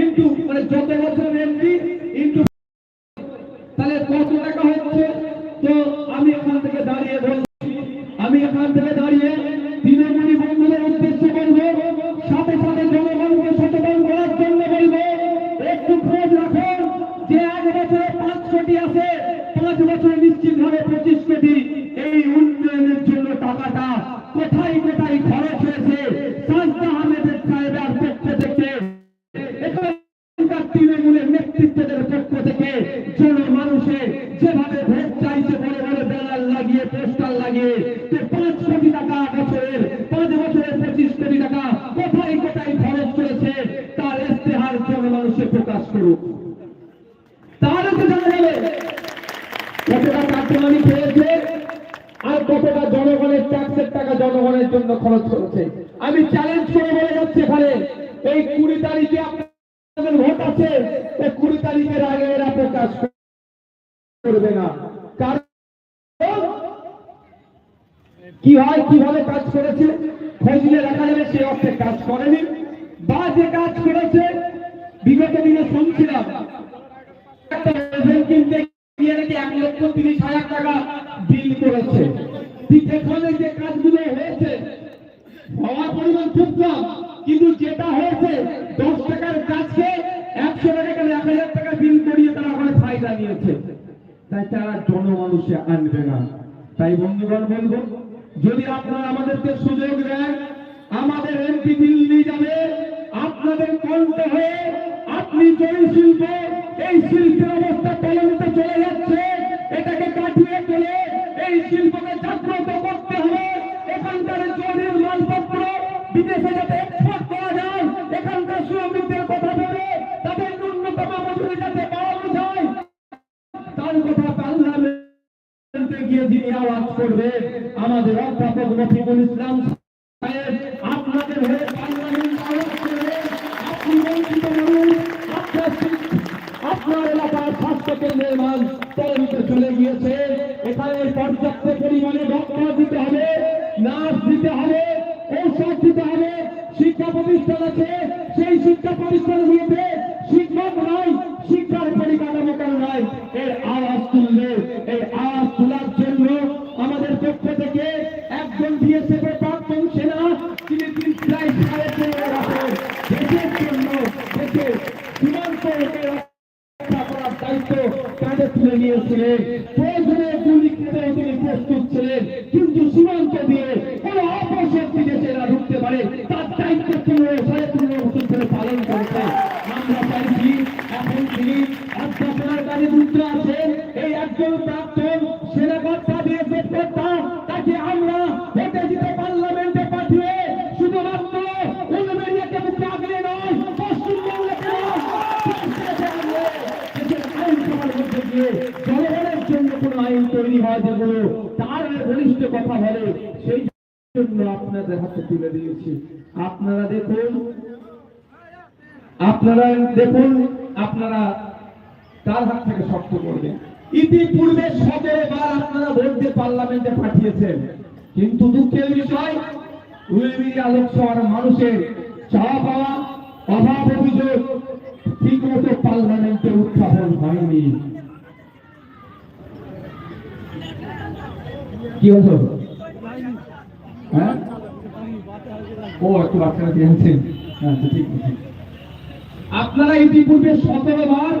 Into মানে যত বছর এমপি ইন্টু। তাহলে কত টাকা হচ্ছে? তো আমি এখান থেকে দাঁড়িয়ে বলছি, আমি এখান থেকে দাঁড়িয়ে পাঁচ কোটি আছে, পাঁচ বছরে নিশ্চিত ভাবে পঁচিশ কোটি। এই জন্য টাকাটা কোথায় জনগণের জন্য খরচ করেছে। আমি চ্যালেঞ্জ করে বলে যাচ্ছি এখানে, এই কুড়ি তারিখে আপনাদের ভোট আছে, এই কুড়ি তারিখের আগে এরা প্রকাশ করবে না। কারণ কি হয় কীভাবে কাজ করেছে খোঁজলে দেখা যাবে সে অর্থে কাজ করেনি। বা যে কাজ করেছে, বিগত দিনে শুনছিলাম, একটা কিনতে গিয়ে নাকি এক লক্ষ তিরিশ হাজার টাকা বিল করেছে। ঠিক যে কাজগুলো হয়েছে, হওয়ার পরিমাণ খুব কিন্তু যেটা হয়েছে, দশ টাকার কাজকে একশো টাকা এক হাজার টাকা বিল করিয়ে তারা ওখানে ফায়দা নিয়েছে। তাই তারা জনমানুষে আনবে না। তাই বন্ধুগণ, বলব, যদি আপনারা আমাদেরকে সুযোগ দেন, আমাদের এমপি দিল্লি যাবে, আপনাদের কণ্ঠ হয়ে আপনি জয়ী শিল্প, এই শিল্পের অবস্থা তলনিতে চলে যাচ্ছে, এটাকে কাটিয়ে তোলে। এই শিল্পকে জাগ্রত করতে হবে এখানকার জরির মালপত্র বিদেশে যাতে এক্সপোর্ট করা যায়, এখানকার শ্রমিকদের কথা ভেবে তাদের ন্যূনতম মজুরি যাতে পাওয়া যায়। তার কথা পার্লামেন্টে গিয়ে যিনি আওয়াজ করবে আমাদের অধ্যাপক রফিকুল ইসলাম আপনাদের হয়ে পার্লামেন্ট আওয়াজ করবে আপনি বঞ্চিত মানুষ, আপনার এলাকার স্বাস্থ্য কেন্দ্রের মান চলে গিয়েছে। এখানে পর্যাপ্ত পরিমাণে ডক্টর দিতে হবে নার্স দিতে হবে, ঔষধ দিতে হবে, শিক্ষা প্রতিষ্ঠান আছে। সেই শিক্ষা প্রতিষ্ঠানগুলোতে শিক্ষক নাই শিক্ষার পরিকাঠামো কেন নাই এর আওয়াজ তুলবে এই আওয়াজ তোলার জন্য আমাদের পক্ষ থেকে একজন বিএসএফ এর প্রাক্তন সেনা, তিনি তিনি প্রায় সাড়ে দেশের দেশে সীমান্ত রক্ষা করার দায়িত্ব কাঁধে তুলে কোন আইন তৈরি হয় যেগুলো তার ঘনিষ্ঠ কথা বলে সেই জন্য আপনাদের হাতে তুলে দিয়েছি। আপনারা দেখুন আপনারা দেখুন, আপনারা তার হাত থেকে শক্ত করবেন? ইতিপূর্বে সতেরো বার আপনারা ভোট দিয়ে পার্লামেন্টে পাঠিয়েছেন, কিন্তু দুঃখের বিষয় উলবেরিয়া লোকসভার মানুষের চাওয়া পাওয়া, অভাব অভিযোগ ঠিক মতো পার্লামেন্টে উত্থাপন হয়নি। কি হলো হ্যাঁ? ও, একটু বাচ্চারা দিয়েছেন হ্যাঁ আপনারা ইতিপূর্বে সতেরো বার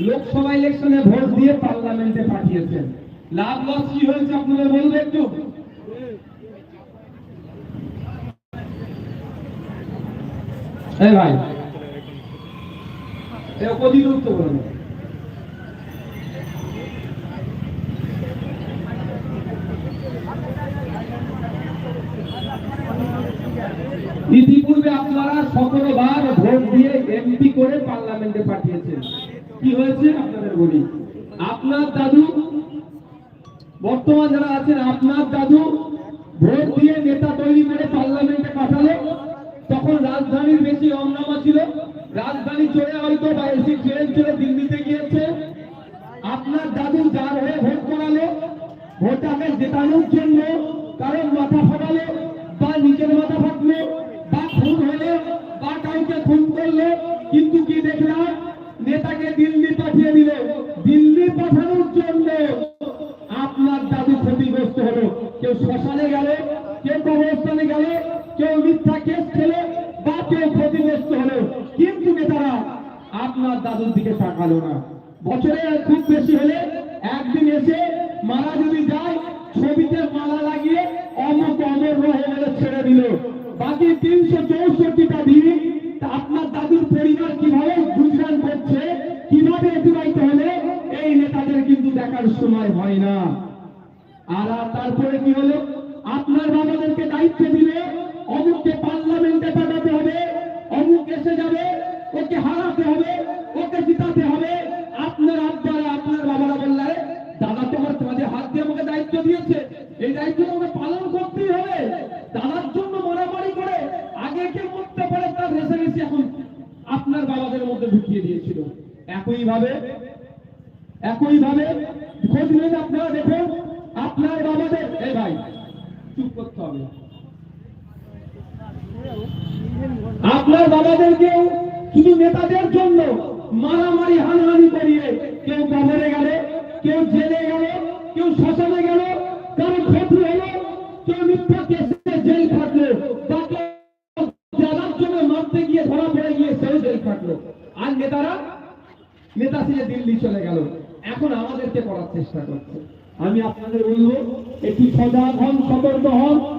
লোকসভা ইলেকশনে ভোট দিয়ে পার্লামেন্টে পাঠিয়েছেন। লাভ লস কি হয়েছে আপনাদের বলবে একটু? ভাই কদিন উঠতে বলুন ইতিপূর্বে আপনারা সতেরো বার ভোট দিয়ে এমপি করে পার্লামেন্টে পাঠিয়েছেন। কি হয়েছে আপনাদের বলি? আপনার দাদু, বর্তমান যারা আছেন, আপনার দাদু ভোট দিয়ে নেতা তৈরি করে পার্লামেন্টে পাঠালো, তখন রাজধানীর বেশি অমনামা ছিল। রাজধানী চড়ে হয়তো বা ট্রেন চড়ে দিল্লিতে গিয়েছে। আপনার দাদু যার হয়ে ভোট করালো ভোটাকে জেতানোর জন্য কারণ মাথা খুন করল দেখলাম নেতাকে দিল্লি পাঠিয়ে দিল। দিল্লি পাঠানোর জন্য আপনার দাদু ক্ষতিগ্রস্ত হলো। কেউ শ্মশানে গেল, কেউ কবরস্থানে গেল, কেউ মিথ্যা কেস খেলে বা কেউ ক্ষতিগ্রস্ত হলো। কিন্তু নেতারা আপনার দাদুর দিকে তাকালো না। বছরে খুব বেশি হলে একদিন এসে মারা যদি যায়, ছবিতে মালা লাগিয়ে অমুক অমর রহে বলে ছেড়ে দিল। বাকি তিনশো চৌষট্টিটা তারপরে কি হলো? আপনার বাবাদেরকে দায়িত্ব দিলে অমুককে পার্লামেন্টে পাঠাতে হবে, অমুক এসে যাবে, ওকে হারাতে হবে, ওকে জিতাতে হবে। আপনার আব্বারা আপনার বাবারা বললে, দাদা তোমার তোমাদের হাত দিয়ে আমাকে দায়িত্ব দিয়েছে। এই দায়িত্ব তোমাকে পালন করতেই হবে। দাদার জন্য মারামারি করে আগে কে করতে পারে তার রেসারেসি এখন আপনার বাবাদের মধ্যে ঢুকিয়ে দিয়েছিল। একইভাবে একইভাবে খোঁজ নিন আপনারা দেখুন। আপনার বাবাদের, এই ভাই, চুপ করতে হবে। আপনার বাবাদেরকেও শুধু নেতাদের জন্য মারামারি, হানাহানি করিয়ে কেউ কবরে গেল, কেউ জেলে গেল, কেউ শ্মশানে গেল, কারও ক্ষতি হলো, কেউ মিথ্যা কেসে জেল খাটলো কেউ জানার জন্য মারতে গিয়ে ধরা পড়ে গিয়ে সেও জেল খাটলো। আর নেতারা, নেতা ছেড়ে দিল্লি চলে গেল। এখন আমাদেরকে করার চেষ্টা করছে। আমি আপনাদের বলব একটু সজাগ হন সতর্ক হন।